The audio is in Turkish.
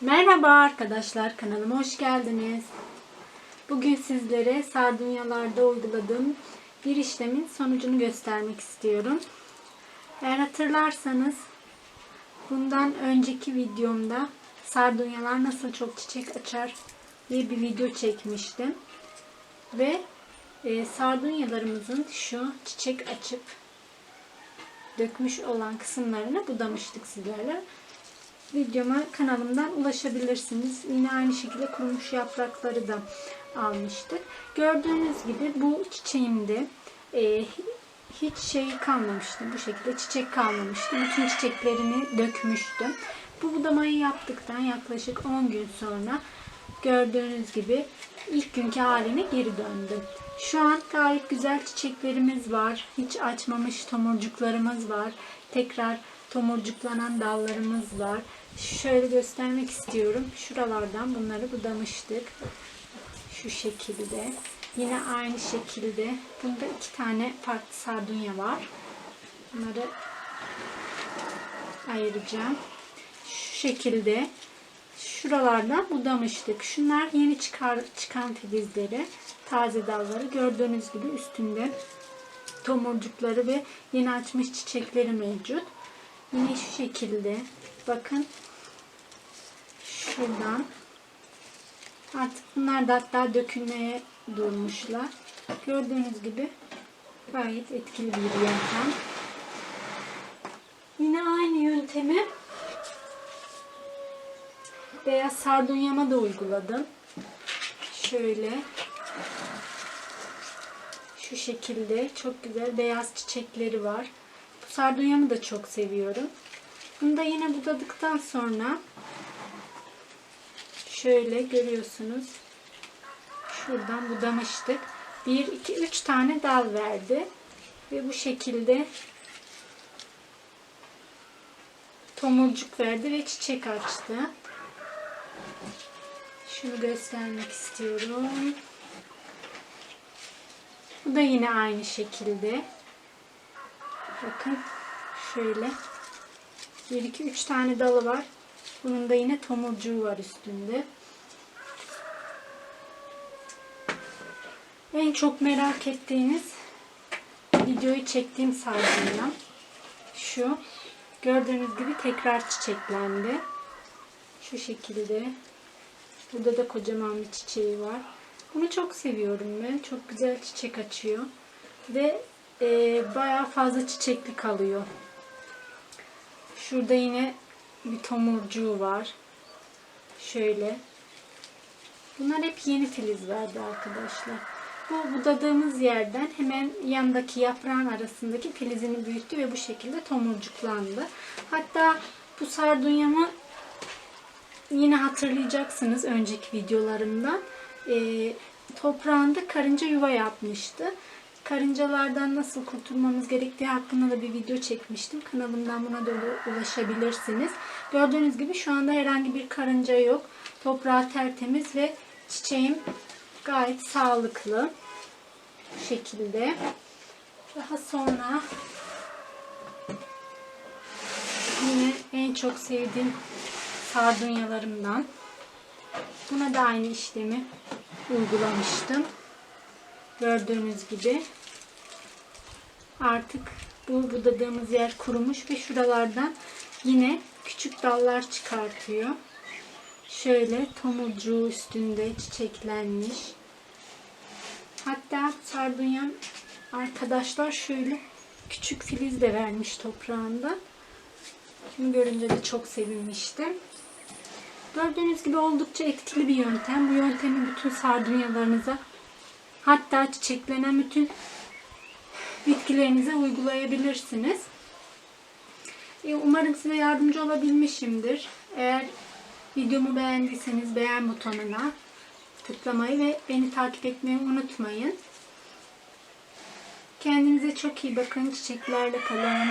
Merhaba arkadaşlar kanalıma hoş geldiniz. Bugün sizlere sardunyalarda uyguladığım bir işlemin sonucunu göstermek istiyorum. Eğer hatırlarsanız bundan önceki videomda sardunyalar nasıl çok çiçek açar diye bir video çekmiştim. Ve e, sardunyalarımızın şu çiçek açıp dökmüş olan kısımlarını budamıştık sizlerle videoma kanalımdan ulaşabilirsiniz. Yine aynı şekilde kurumuş yaprakları da almıştık. Gördüğünüz gibi bu çiçeğimde e, hiç şey kalmamıştı. Bu şekilde çiçek kalmamıştı. Bütün çiçeklerini dökmüştüm. Bu budamayı yaptıktan yaklaşık 10 gün sonra gördüğünüz gibi ilk günkü haline geri döndü. Şu an gayet güzel çiçeklerimiz var. Hiç açmamış tomurcuklarımız var. Tekrar tomurcuklanan dallarımız var. Şöyle göstermek istiyorum. Şuralardan bunları budamıştık. Şu şekilde. Yine aynı şekilde. Bunda iki tane farklı sardunya var. Bunları ayıracağım. Şu şekilde şuralardan budamıştık. Şunlar yeni çıkar, çıkan filizleri, taze dalları. Gördüğünüz gibi üstünde tomurcukları ve yeni açmış çiçekleri mevcut. Yine şu şekilde bakın şuradan artık bunlar da hatta dökülmeye durmuşlar. Gördüğünüz gibi gayet etkili bir yöntem. Yine aynı yöntemi beyaz sardunyama da uyguladım. Şöyle şu şekilde çok güzel beyaz çiçekleri var. Sardunyamı da çok seviyorum. Bunu da yine budadıktan sonra şöyle görüyorsunuz. Şuradan budamıştık. 1, 2, 3 tane dal verdi. Ve bu şekilde tomurcuk verdi ve çiçek açtı. Şunu göstermek istiyorum. Bu da yine aynı şekilde. Bakın şöyle. 1 2 3 tane dalı var. Bunun da yine tomurcuğu var üstünde. En çok merak ettiğiniz videoyu çektiğim sardunya şu. Gördüğünüz gibi tekrar çiçeklendi. Şu şekilde. Burada da kocaman bir çiçeği var. Bunu çok seviyorum ben. Çok güzel çiçek açıyor. Ve e, bayağı fazla çiçekli kalıyor. Şurada yine bir tomurcuğu var. Şöyle. Bunlar hep yeni filiz verdi arkadaşlar. Bu budadığımız yerden hemen yandaki yaprağın arasındaki filizini büyüttü ve bu şekilde tomurcuklandı. Hatta bu sardunyamı yine hatırlayacaksınız önceki videolarımdan. E, toprağında karınca yuva yapmıştı. Karıncalardan nasıl kurtulmamız gerektiği hakkında da bir video çekmiştim. Kanalımdan buna da ulaşabilirsiniz. Gördüğünüz gibi şu anda herhangi bir karınca yok. Toprağı tertemiz ve çiçeğim gayet sağlıklı. Şekilde. Daha sonra yine en çok sevdiğim sardunyalarımdan. Buna da aynı işlemi uygulamıştım. Gördüğünüz gibi artık bu budadığımız yer kurumuş ve şuralardan yine küçük dallar çıkartıyor. Şöyle tomurcuğu üstünde çiçeklenmiş. Hatta sardunyam arkadaşlar şöyle küçük filiz de vermiş toprağında. Şimdi görünce de çok sevinmiştim. Gördüğünüz gibi oldukça etkili bir yöntem. Bu yöntemi bütün sardunyalarınıza hatta çiçeklenen bütün bitkilerinize uygulayabilirsiniz. E, Umarım size yardımcı olabilmişimdir. Eğer videomu beğendiyseniz beğen butonuna tıklamayı ve beni takip etmeyi unutmayın. Kendinize çok iyi bakın. Çiçeklerle kalın.